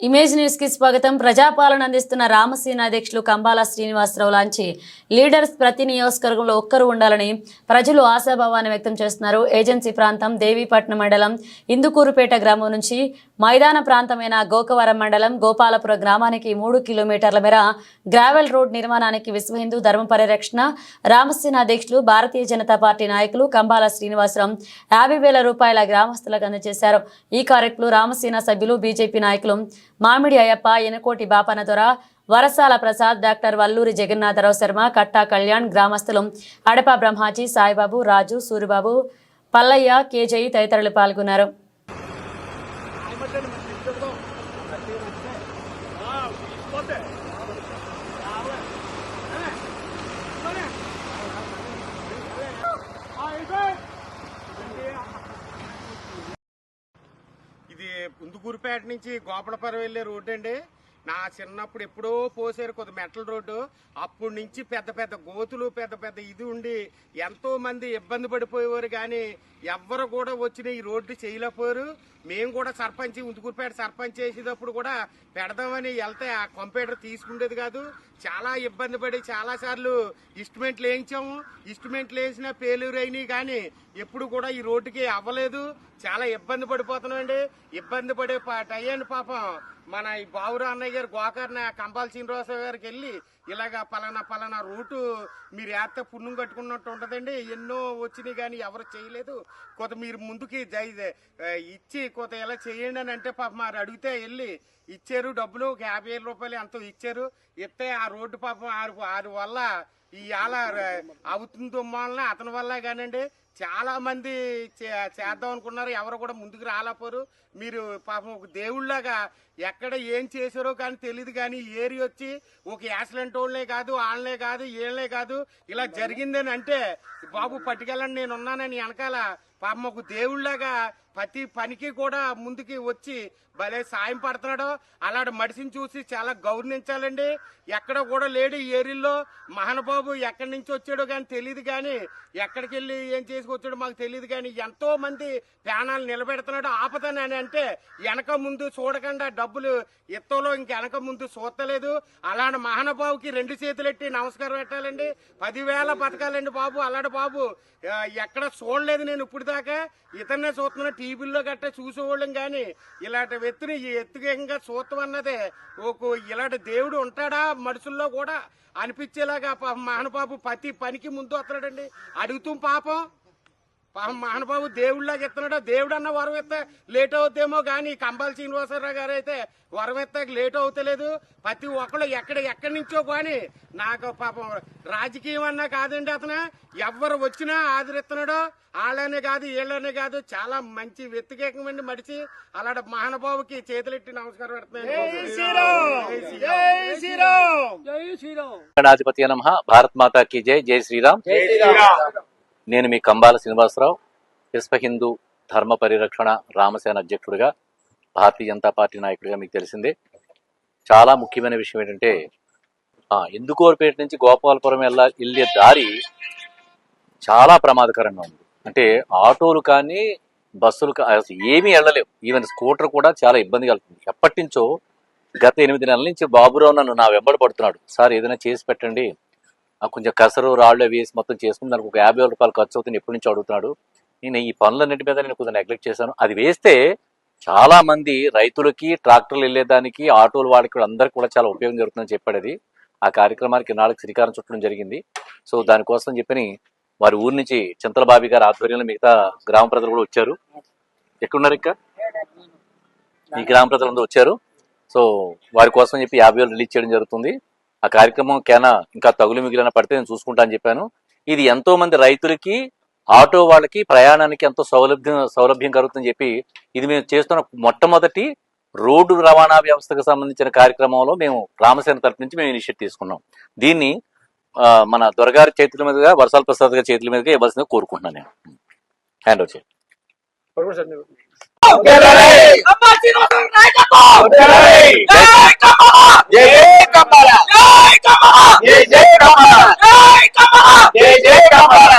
Image న్యూస్కి స్వాగతం. ప్రజాపాలన అందిస్తున్న రామసేన అధ్యక్షులు కంబాల శ్రీనివాసరావు లాంచి లీడర్స్ ప్రతి నియోజకవర్గంలో ఒక్కరు ఉండాలని ప్రజలు ఆశాభావాన్ని వ్యక్తం చేస్తున్నారు. ఏజెన్సీ ప్రాంతం దేవీపట్నం మండలం ఇందుకూరుపేట గ్రామం నుంచి మైదాన ప్రాంతమైన గోకవరం మండలం గోపాలపురం గ్రామానికి మూడు కిలోమీటర్ల మేర గ్రావెల్ రోడ్ నిర్మాణానికి విశ్వ హిందూ ధర్మ పరిరక్షణ రామసేన అధ్యక్షులు భారతీయ జనతా పార్టీ నాయకులు కంబాల శ్రీనివాసరావు యాభై వేల రూపాయల గ్రామస్తులకు అందజేశారు. ఈ కార్యక్రమంలో రామసేన సభ్యులు బీజేపీ నాయకులు మామిడి అయ్యప్ప ఎనకోటి బాపన దొర వరసాల ప్రసాద్ డాక్టర్ వల్లూరి జగన్నాథరావు శర్మ కట్టా కళ్యాణ్ గ్రామస్తులు అడప బ్రహ్మాజీ సాయిబాబు రాజు సూరిబాబు పల్లయ్య కేజై తదితరులు పాల్గొన్నారు. కుందుకూరుపేట నుంచి గోపడపర వెళ్ళే రోడ్డు అండి. నా చిన్నప్పుడు ఎప్పుడో పోసారు కొద్ది మెటల్ రోడ్డు. అప్పటి నుంచి పెద్ద పెద్ద గోతులు పెద్ద పెద్ద ఇది ఉండి ఎంతో మంది ఇబ్బంది పడిపోయేవారు కానీ ఎవ్వరు కూడా వచ్చిన ఈ రోడ్డు చేయలేకపోయారు. మేము కూడా సర్పంచ్ ఉందుకూరుపేట సర్పంచ్ చేసేటప్పుడు కూడా పెడదామని వెళ్తే ఆ కంప్యూటర్ తీసుకుండేది కాదు. చాలా ఇబ్బంది పడి చాలా సార్లు ఇన్స్ట్రుమెంట్లు వేయించాము ఇన్స్ట్రుమెంట్లు వేసిన పేలూరు అయినాయి కానీ ఎప్పుడు కూడా ఈ రోడ్డుకి అవ్వలేదు. చాలా ఇబ్బంది పడిపోతున్నాం అండి ఇబ్బంది పడే టయ్యండి పాపం మన ఈ బావురా అన్నయ్య గారు గోకర్ణ కంపాల్ శ్రీనివాసరావు గారికి వెళ్ళి ఇలాగా పలానా పలానా రూటు మీరు ఏత్త పుణ్యం కట్టుకున్నట్టు ఉంటుందండి. ఎన్నో వచ్చినాయి కానీ ఎవరు చేయలేదు. కొంత మీరు ముందుకి జై ఇచ్చి కొత్త ఎలా చేయండి అని అంటే పాప మరి అడిగితే వెళ్ళి ఇచ్చారు డబ్బులు. ఒక యాభై వేల రూపాయలు ఎంతో ఇచ్చారు. ఇస్తే ఆ రోడ్డు పాపం ఆరు ఆరు వల్ల ఈ ఆల అవుతుందో వలన అతని వల్ల కానండి. చాలా మంది చే- చేద్దాం అనుకున్నారు. ఎవరు కూడా ముందుకు రాలేపోరు మీరు పాపం ఒక దేవుళ్ళగా ఎక్కడ ఏం చేశారో కానీ తెలియదు కానీ ఏరి వచ్చి ఒక యాక్సిడెంట్ వాళ్ళే కాదు వాళ్ళనే కాదు వీళ్ళనే కాదు. ఇలా జరిగిందని అంటే బాబు పట్టుకెళ్ళండి నేను ఉన్నానని వెనకాల పాపం దేవుళ్ళగా ప్రతి పనికి కూడా ముందుకి వచ్చి భలే సాయం పడుతున్నాడు. అలాంటి మనిషిని చూసి చాలా గౌరవించాలండి. ఎక్కడ కూడా లేడు ఈ ఏరియాలో. మహానుబాబు ఎక్కడి నుంచి వచ్చాడో కానీ తెలియదు కానీ ఎక్కడికి వెళ్ళి ఏం చేసుకొచ్చాడో మాకు తెలియదు కానీ ఎంతో మంది ప్రాణాలు నిలబెడుతున్నాడు. అని అంటే వెనక ముందు చూడకుండా డబ్బులు ఎత్తులో ఇంక వెనక ముందు చూస్తలేదు అలాంటి మహానుభావుకి రెండు చేతులెట్టి నమస్కారం పెట్టాలండి. పదివేల బతకాలండి బాబు. అలాంటి బాబు ఎక్కడ చూడలేదు నేను ఇప్పుడు దాకా ఇతన్నే చూస్తున్నా టీవీల్లో గట్ట చూసేవాళ్ళం కానీ ఇలాంటి వ్యక్తిని ఈ చూస్తాం అన్నదే ఒక ఇలాంటి దేవుడు ఉంటాడా మనుషుల్లో కూడా అనిపించేలాగా మహానుబాబు ప్రతి పనికి ముందు వస్తున్నాడండి. అడుగుతాం పాపం. పాపం మహానుబాబు దేవుళ్ళగా ఇస్తున్నాడు దేవుడు అన్న వరం ఎత్తే లేట్ అవుతేమో కానీ కంబాల శ్రీనివాసరావు గారు అయితే వరం ఎత్తాక లేట్ అవుతలేదు. ప్రతి ఒక్కళ్ళు ఎక్కడ ఎక్కడి నుంచో కానీ నాకు పాపం రాజకీయం అన్నా కాదండి అతను. ఎవరు వచ్చినా ఆదరిస్తున్నాడు వాళ్ళనే కాదు వీళ్ళనే కాదు. చాలా మంచి వ్యక్తిగతంగా మడిచి అలాంటి మహానుభావుకి చేతులెట్టి నమస్కారం పెడుతున్నాను. జై శ్రీరామ్. గణాధిపతి నమ. భారత్ మాతా కీ జై. జై శ్రీరామ్. నేను మీ కంబాల శ్రీనివాసరావు విశ్వ హిందూ ధర్మ పరిరక్షణ రామసేన అధ్యక్షుడిగా భారతీయ జనతా పార్టీ నాయకుడిగా మీకు తెలిసిందే. చాలా ముఖ్యమైన విషయం ఏంటంటే ఆ, నుంచి గోపాలపురం వెళ్ళ వెళ్ళే దారి చాలా ప్రమాదకరంగా ఉంది. అంటే ఆటోలు కానీ బస్సులు కానీ ఏమీ వెళ్ళలేవు. ఈవెన్ స్కూటర్ కూడా చాలా ఇబ్బంది కలుగుతుంది ఎప్పటి నుంచో గత ఎనిమిది నెలల నుంచి బాబురావు నన్ను నా వెంబడి పడుతున్నాడు. సార్ ఏదైనా చేసి పెట్టండి. కొంచెం కసరు రాళ్ళు అవి వేసి మొత్తం చేసుకుని దానికి ఒక యాభై వేల రూపాయలు ఖర్చు అవుతుంది ఎప్పటి నుంచి అడుగుతున్నాడు. నేను ఈ పనులన్నిటి మీద నేను కొంచెం నెగ్లెక్ట్ చేశాను. అది వేస్తే చాలా మంది రైతులకి ట్రాక్టర్లు వెళ్ళేదానికి ఆటోలు వాళ్ళకి అందరికి కూడా చాలా ఉపయోగం జరుగుతుందని చెప్పాడు అది. ఆ కార్యక్రమానికి నాలుగు శ్రీకారం చుట్టడం జరిగింది. సో దానికోసం చెప్పని వారి ఊరి నుంచి చింతలబాబి గారు గారి ఆధ్వర్యంలో మిగతా గ్రామ ప్రజలు కూడా వచ్చారు. ఎక్కడున్నారు ఇక్కడ? ఈ గ్రామ ప్రజలందరూ వచ్చారు. సో వారి కోసం చెప్పి యాభై వేలు రిలీజ్ చేయడం జరుగుతుంది. ఆ కార్యక్రమం కేనా ఇంకా తగులు మిగిలిన పడితే నేను చూసుకుంటా అని చెప్పాను. ఇది ఎంతో మంది రైతులకి ఆటో వాళ్ళకి ప్రయాణానికి ఎంతో సౌలభ్యం సౌలభ్యం కలుగుతుందని చెప్పి ఇది మేము చేస్తున్న మొట్టమొదటి రోడ్డు రవాణా వ్యవస్థకు సంబంధించిన కార్యక్రమంలో మేము రామసేన తరపు నుంచి మేము ఇనిషియేట్ తీసుకున్నాం. దీన్ని మన దొరగారి చేతుల మీదుగా వర్షాల ప్రసాద్ గారి చేతుల మీదుగా ఇవ్వాల్సిందిగా కోరుకుంటున్నాను నేను. హ్యాండ్ ఓవర్ చేయండి. జై కమల జై జై కమల జై జై కమల